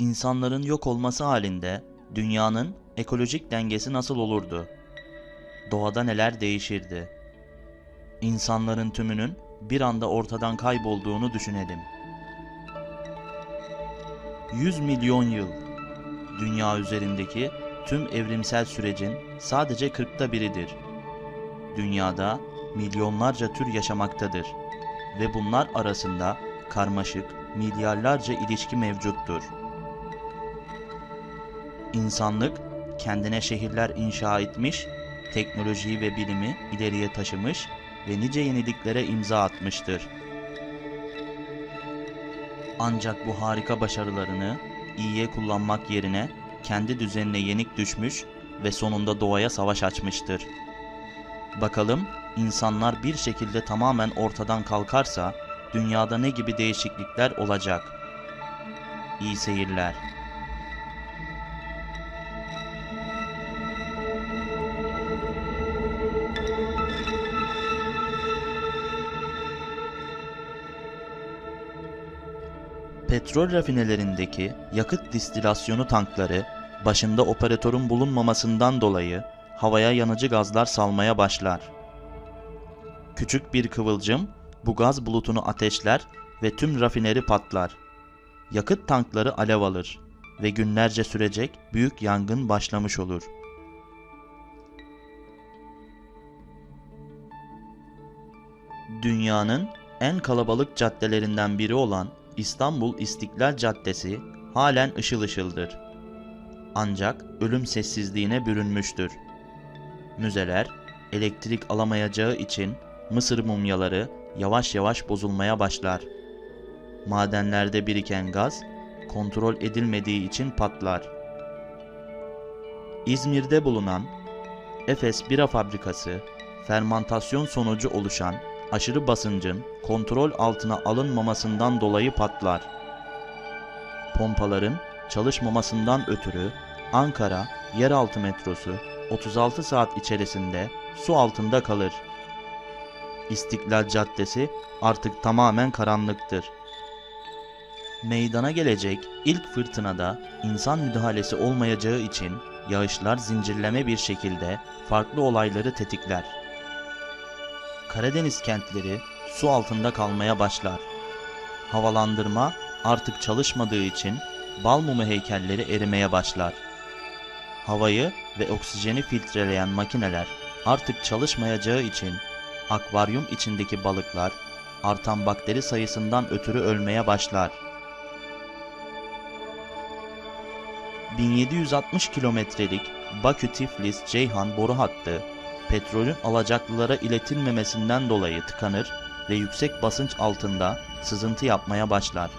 İnsanların yok olması halinde dünyanın ekolojik dengesi nasıl olurdu? Doğada neler değişirdi? İnsanların tümünün bir anda ortadan kaybolduğunu düşünelim. 100 milyon yıl dünya üzerindeki tüm evrimsel sürecin sadece kırkta biridir. Dünyada milyonlarca tür yaşamaktadır ve bunlar arasında karmaşık milyarlarca ilişki mevcuttur. İnsanlık kendine şehirler inşa etmiş, teknolojiyi ve bilimi ileriye taşımış ve nice yeniliklere imza atmıştır. Ancak bu harika başarılarını iyiye kullanmak yerine kendi düzenine yenik düşmüş ve sonunda doğaya savaş açmıştır. Bakalım insanlar bir şekilde tamamen ortadan kalkarsa dünyada ne gibi değişiklikler olacak? İyi seyirler. Petrol rafinelerindeki yakıt distilasyonu tankları başında operatörün bulunmamasından dolayı havaya yanıcı gazlar salmaya başlar. Küçük bir kıvılcım bu gaz bulutunu ateşler ve tüm rafineri patlar. Yakıt tankları alev alır ve günlerce sürecek büyük yangın başlamış olur. Dünyanın en kalabalık caddelerinden biri olan İstanbul İstiklal Caddesi halen ışıl ışıldır. Ancak ölüm sessizliğine bürünmüştür. Müzeler elektrik alamayacağı için Mısır mumyaları yavaş yavaş bozulmaya başlar. Madenlerde biriken gaz kontrol edilmediği için patlar. İzmir'de bulunan Efes Bira Fabrikası fermantasyon sonucu oluşan aşırı basıncın kontrol altına alınmamasından dolayı patlar. Pompaların çalışmamasından ötürü Ankara yeraltı metrosu 36 saat içerisinde su altında kalır. İstiklal Caddesi artık tamamen karanlıktır. Meydana gelecek ilk fırtınada insan müdahalesi olmayacağı için yağışlar zincirleme bir şekilde farklı olayları tetikler. Karadeniz kentleri su altında kalmaya başlar. Havalandırma artık çalışmadığı için bal mumu heykelleri erimeye başlar. Havayı ve oksijeni filtreleyen makineler artık çalışmayacağı için akvaryum içindeki balıklar artan bakteri sayısından ötürü ölmeye başlar. 1760 kilometrelik Bakü-Tiflis-Ceyhan boru hattı petrolün alacaklılara iletilmemesinden dolayı tıkanır ve yüksek basınç altında sızıntı yapmaya başlar.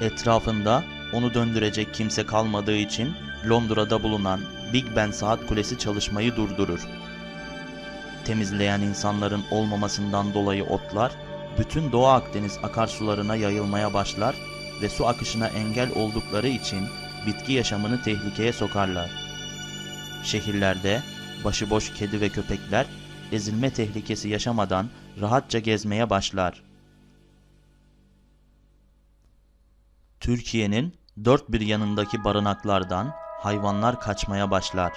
Etrafında onu döndürecek kimse kalmadığı için Londra'da bulunan Big Ben saat kulesi çalışmayı durdurur. Temizleyen insanların olmamasından dolayı otlar bütün Doğu Akdeniz akarsularına yayılmaya başlar ve su akışına engel oldukları için bitki yaşamını tehlikeye sokarlar. Şehirlerde başıboş kedi ve köpekler ezilme tehlikesi yaşamadan rahatça gezmeye başlar. Türkiye'nin dört bir yanındaki barınaklardan hayvanlar kaçmaya başlar.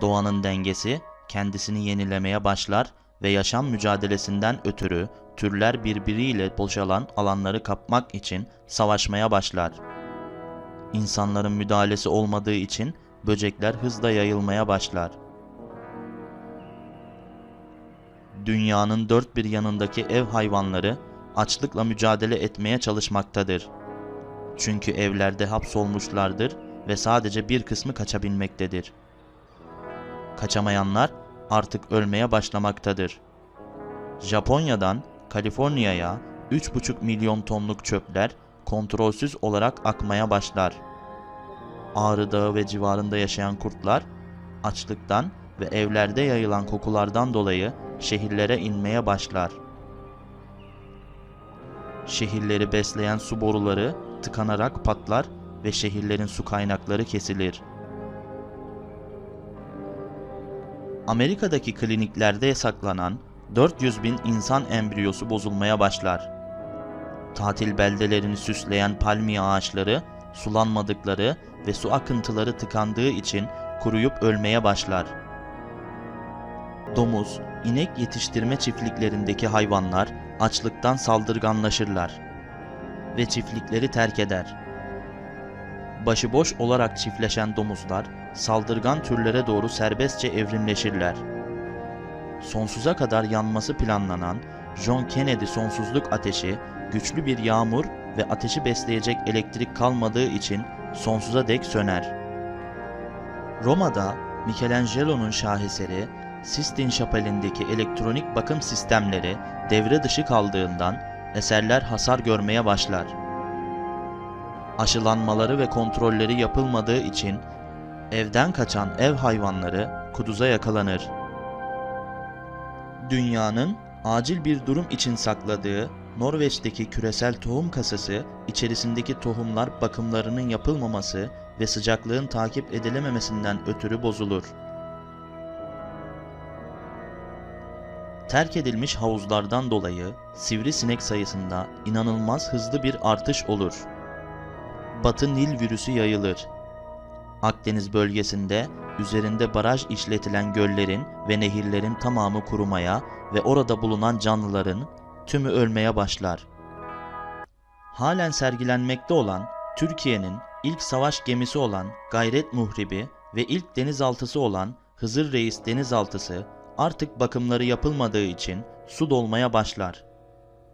Doğanın dengesi kendisini yenilemeye başlar ve yaşam mücadelesinden ötürü türler birbiriyle boşalan alanları kapmak için savaşmaya başlar. İnsanların müdahalesi olmadığı için böcekler hızla yayılmaya başlar. Dünyanın dört bir yanındaki ev hayvanları açlıkla mücadele etmeye çalışmaktadır. Çünkü evlerde hapsolmuşlardır ve sadece bir kısmı kaçabilmektedir. Kaçamayanlar artık ölmeye başlamaktadır. Japonya'dan Kaliforniya'ya 3,5 milyon tonluk çöpler kontrolsüz olarak akmaya başlar. Ağrı Dağı ve civarında yaşayan kurtlar açlıktan ve evlerde yayılan kokulardan dolayı şehirlere inmeye başlar. Şehirleri besleyen su boruları tıkanarak patlar ve şehirlerin su kaynakları kesilir. Amerika'daki kliniklerde yasaklanan 400 bin insan embriyosu bozulmaya başlar. Tatil beldelerini süsleyen palmiye ağaçları sulanmadıkları ve su akıntıları tıkandığı için kuruyup ölmeye başlar. Domuz, inek yetiştirme çiftliklerindeki hayvanlar açlıktan saldırganlaşırlar ve çiftlikleri terk eder. Başıboş olarak çiftleşen domuzlar saldırgan türlere doğru serbestçe evrimleşirler. Sonsuza kadar yanması planlanan John Kennedy sonsuzluk ateşi güçlü bir yağmur ve ateşi besleyecek elektrik kalmadığı için sonsuza dek söner. Roma'da Michelangelo'nun şaheseri Sistine Şapeli'ndeki elektronik bakım sistemleri devre dışı kaldığından eserler hasar görmeye başlar. Aşılanmaları ve kontrolleri yapılmadığı için evden kaçan ev hayvanları kuduza yakalanır. Dünyanın acil bir durum için sakladığı Norveç'teki küresel tohum kasası içerisindeki tohumlar bakımlarının yapılmaması ve sıcaklığın takip edilememesinden ötürü bozulur. Terk edilmiş havuzlardan dolayı sivrisinek sayısında inanılmaz hızlı bir artış olur. Batı Nil virüsü yayılır. Akdeniz bölgesinde üzerinde baraj işletilen göllerin ve nehirlerin tamamı kurumaya ve orada bulunan canlıların tümü ölmeye başlar. Halen sergilenmekte olan Türkiye'nin ilk savaş gemisi olan Gayret Muhribi ve ilk denizaltısı olan Hızır Reis denizaltısı artık bakımları yapılmadığı için su dolmaya başlar.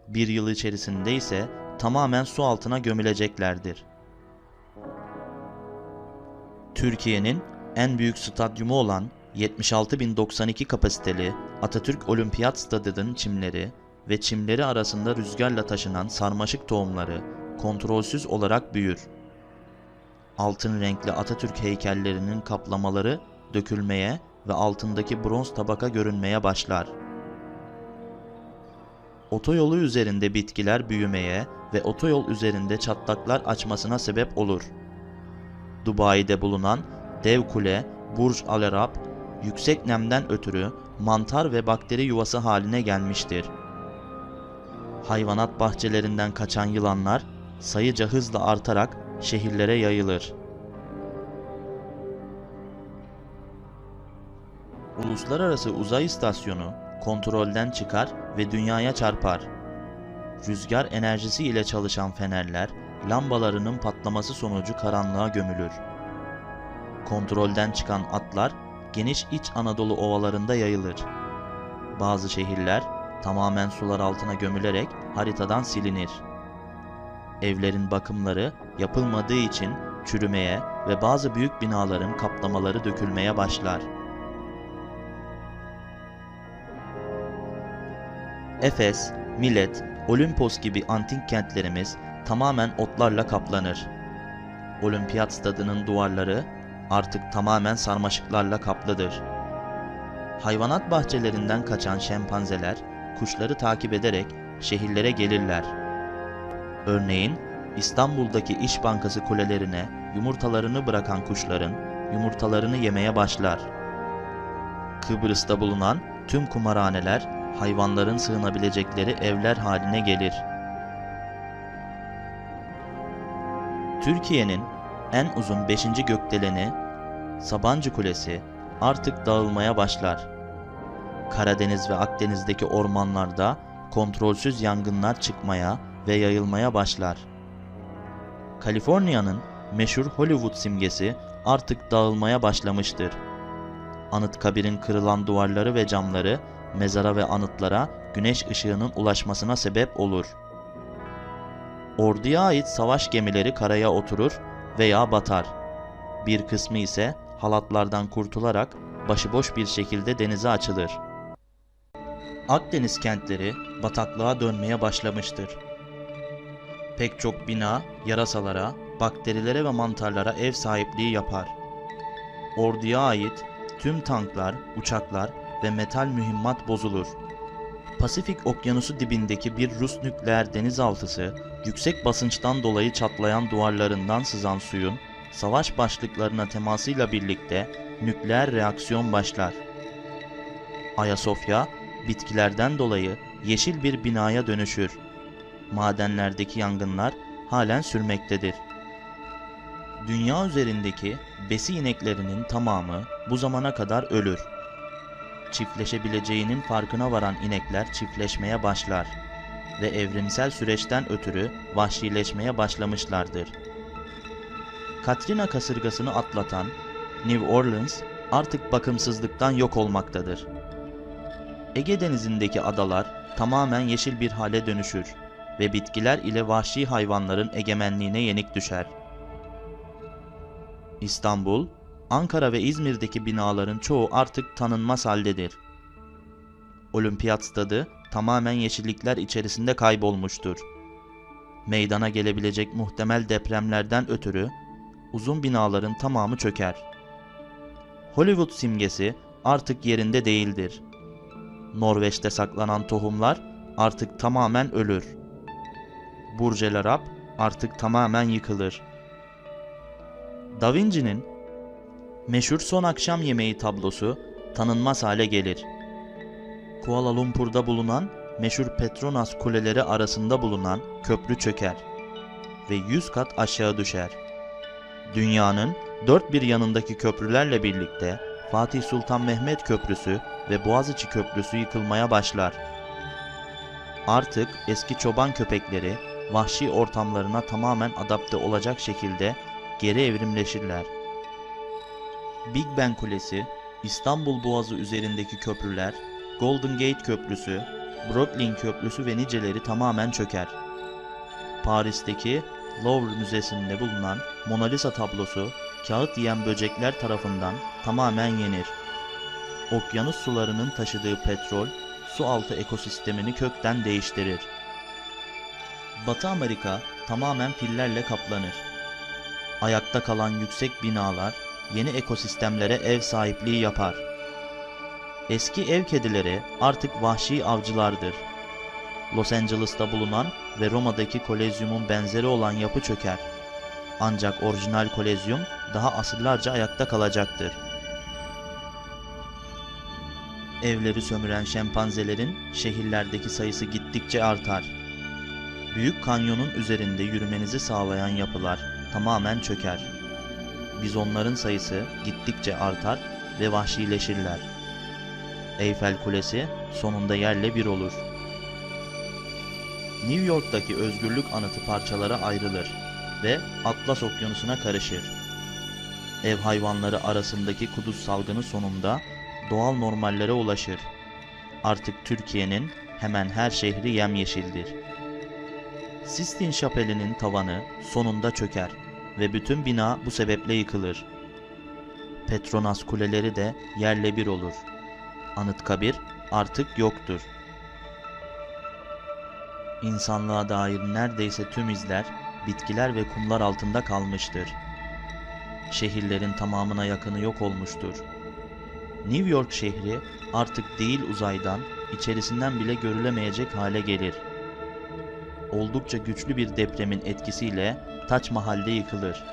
Bir yıl içerisinde ise tamamen su altına gömüleceklerdir. Türkiye'nin en büyük stadyumu olan 76.092 kapasiteli Atatürk Olimpiyat Stadı'nın çimleri ve çimleri arasında rüzgarla taşınan sarmaşık tohumları kontrolsüz olarak büyür. Altın renkli Atatürk heykellerinin kaplamaları dökülmeye ve altındaki bronz tabaka görünmeye başlar. Otoyolu üzerinde bitkiler büyümeye ve otoyol üzerinde çatlaklar açmasına sebep olur. Dubai'de bulunan dev kule Burj Al Arab yüksek nemden ötürü mantar ve bakteri yuvası haline gelmiştir. Hayvanat bahçelerinden kaçan yılanlar sayıca hızla artarak şehirlere yayılır. Uluslararası Uzay İstasyonu kontrolden çıkar ve dünyaya çarpar. Rüzgar enerjisi ile çalışan fenerler lambalarının patlaması sonucu karanlığa gömülür. Kontrolden çıkan atlar geniş iç Anadolu ovalarında yayılır. Bazı şehirler tamamen sular altına gömülerek haritadan silinir. Evlerin bakımları yapılmadığı için çürümeye ve bazı büyük binaların kaplamaları dökülmeye başlar. Efes, Milet, Olimpos gibi antik kentlerimiz tamamen otlarla kaplanır. Olimpiyat stadının duvarları artık tamamen sarmaşıklarla kaplıdır. Hayvanat bahçelerinden kaçan şempanzeler kuşları takip ederek şehirlere gelirler. Örneğin İstanbul'daki İş Bankası kulelerine yumurtalarını bırakan kuşların yumurtalarını yemeye başlar. Kıbrıs'ta bulunan tüm kumarhaneler hayvanların sığınabilecekleri evler haline gelir. Türkiye'nin en uzun 5. gökdeleni Sabancı Kulesi artık dağılmaya başlar. Karadeniz ve Akdeniz'deki ormanlarda kontrolsüz yangınlar çıkmaya ve yayılmaya başlar. Kaliforniya'nın meşhur Hollywood simgesi artık dağılmaya başlamıştır. Anıtkabir'in kırılan duvarları ve camları mezara ve anıtlara güneş ışığının ulaşmasına sebep olur. Orduya ait savaş gemileri karaya oturur veya batar. Bir kısmı ise halatlardan kurtularak başıboş bir şekilde denize açılır. Akdeniz kentleri bataklığa dönmeye başlamıştır. Pek çok bina yarasalara, bakterilere ve mantarlara ev sahipliği yapar. Orduya ait tüm tanklar, uçaklar ve metal mühimmat bozulur. Pasifik Okyanusu dibindeki bir Rus nükleer denizaltısı, yüksek basınçtan dolayı çatlayan duvarlarından sızan suyun savaş başlıklarına temasıyla birlikte nükleer reaksiyon başlar. Ayasofya, bitkilerden dolayı yeşil bir binaya dönüşür. Madenlerdeki yangınlar halen sürmektedir. Dünya üzerindeki besi ineklerinin tamamı bu zamana kadar ölür. Çiftleşebileceğinin farkına varan inekler çiftleşmeye başlar ve evrimsel süreçten ötürü vahşileşmeye başlamışlardır. Katrina kasırgasını atlatan New Orleans artık bakımsızlıktan yok olmaktadır. Ege Denizi'ndeki adalar tamamen yeşil bir hale dönüşür ve bitkiler ile vahşi hayvanların egemenliğine yenik düşer. İstanbul, Ankara ve İzmir'deki binaların çoğu artık tanınmaz haldedir. Olimpiyat stadı tamamen yeşillikler içerisinde kaybolmuştur. Meydana gelebilecek muhtemel depremlerden ötürü uzun binaların tamamı çöker. Hollywood simgesi artık yerinde değildir. Norveç'te saklanan tohumlar artık tamamen ölür. Burj El Arab artık tamamen yıkılır. Da Vinci'nin meşhur Son Akşam Yemeği tablosu tanınmaz hale gelir. Kuala Lumpur'da bulunan meşhur Petronas kuleleri arasında bulunan köprü çöker ve 100 kat aşağı düşer. Dünyanın dört bir yanındaki köprülerle birlikte Fatih Sultan Mehmet Köprüsü ve Boğaziçi Köprüsü yıkılmaya başlar. Artık eski çoban köpekleri vahşi ortamlarına tamamen adapte olacak şekilde geri evrimleşirler. Big Ben Kulesi, İstanbul Boğazı üzerindeki köprüler, Golden Gate Köprüsü, Brooklyn Köprüsü ve niceleri tamamen çöker. Paris'teki Louvre Müzesi'nde bulunan Mona Lisa tablosu kağıt yiyen böcekler tarafından tamamen yenir. Okyanus sularının taşıdığı petrol, su altı ekosistemini kökten değiştirir. Batı Amerika tamamen fillerle kaplanır. Ayakta kalan yüksek binalar yeni ekosistemlere ev sahipliği yapar. Eski ev kedileri artık vahşi avcılardır. Los Angeles'ta bulunan ve Roma'daki kolezyumun benzeri olan yapı çöker. Ancak orijinal kolezyum daha asırlarca ayakta kalacaktır. Evleri sömüren şempanzelerin şehirlerdeki sayısı gittikçe artar. Büyük kanyonun üzerinde yürümenizi sağlayan yapılar tamamen çöker. Bizonların sayısı gittikçe artar ve vahşileşirler. Eyfel Kulesi sonunda yerle bir olur. New York'taki özgürlük anıtı parçalara ayrılır ve Atlas Okyanusu'na karışır. Ev hayvanları arasındaki kuduz salgını sonunda doğal normallere ulaşır. Artık Türkiye'nin hemen her şehri yemyeşildir. Sistine Şapeli'nin tavanı sonunda çöker ve bütün bina bu sebeple yıkılır. Petronas kuleleri de yerle bir olur. Anıtkabir artık yoktur. İnsanlığa dair neredeyse tüm izler, bitkiler ve kumlar altında kalmıştır. Şehirlerin tamamına yakını yok olmuştur. New York şehri artık değil uzaydan, içerisinden bile görülemeyecek hale gelir. Oldukça güçlü bir depremin etkisiyle Taç Mahal'de yıkılır.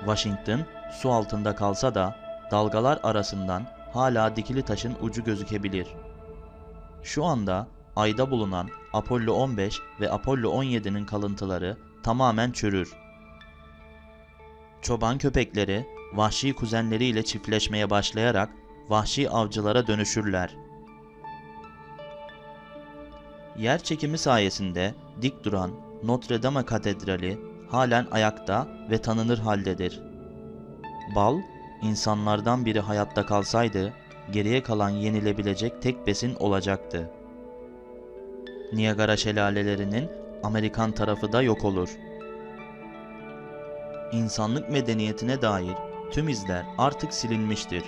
Washington su altında kalsa da dalgalar arasından hala dikili taşın ucu gözükebilir. Şu anda ayda bulunan Apollo 15 ve Apollo 17'nin kalıntıları tamamen çürür. Çoban köpekleri vahşi kuzenleriyle çiftleşmeye başlayarak vahşi avcılara dönüşürler. Yer çekimi sayesinde dik duran Notre Dame Katedrali halen ayakta ve tanınır haldedir. Bal, insanlardan biri hayatta kalsaydı geriye kalan yenilebilecek tek besin olacaktı. Niagara şelalelerinin Amerikan tarafı da yok olur. İnsanlık medeniyetine dair tüm izler artık silinmiştir.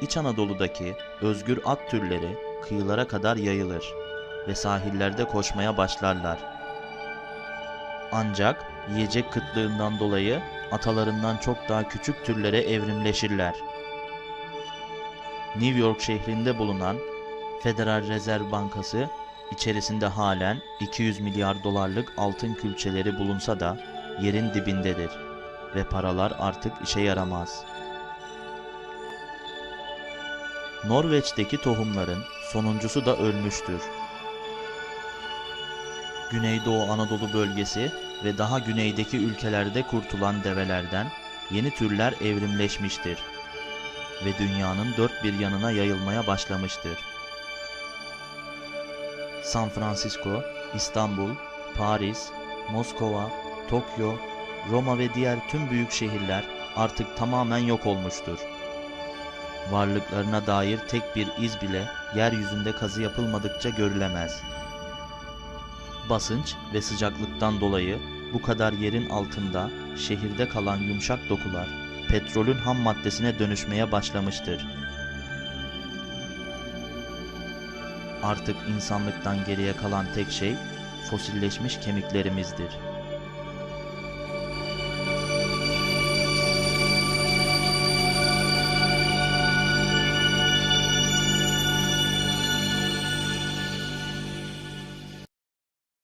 İç Anadolu'daki özgür at türleri kıyılara kadar yayılır ve sahillerde koşmaya başlarlar. Ancak yiyecek kıtlığından dolayı atalarından çok daha küçük türlere evrimleşirler. New York şehrinde bulunan Federal Rezerv Bankası içerisinde halen 200 milyar dolarlık altın külçeleri bulunsa da yerin dibindedir ve paralar artık işe yaramaz. Norveç'teki tohumların sonuncusu da ölmüştür. Güneydoğu Anadolu bölgesi ve daha güneydeki ülkelerde kurtulan develerden yeni türler evrimleşmiştir ve dünyanın dört bir yanına yayılmaya başlamıştır. San Francisco, İstanbul, Paris, Moskova, Tokyo, Roma ve diğer tüm büyük şehirler artık tamamen yok olmuştur. Varlıklarına dair tek bir iz bile yeryüzünde kazı yapılmadıkça görülemez. Basınç ve sıcaklıktan dolayı bu kadar yerin altında şehirde kalan yumuşak dokular petrolün ham maddesine dönüşmeye başlamıştır. Artık insanlıktan geriye kalan tek şey fosilleşmiş kemiklerimizdir.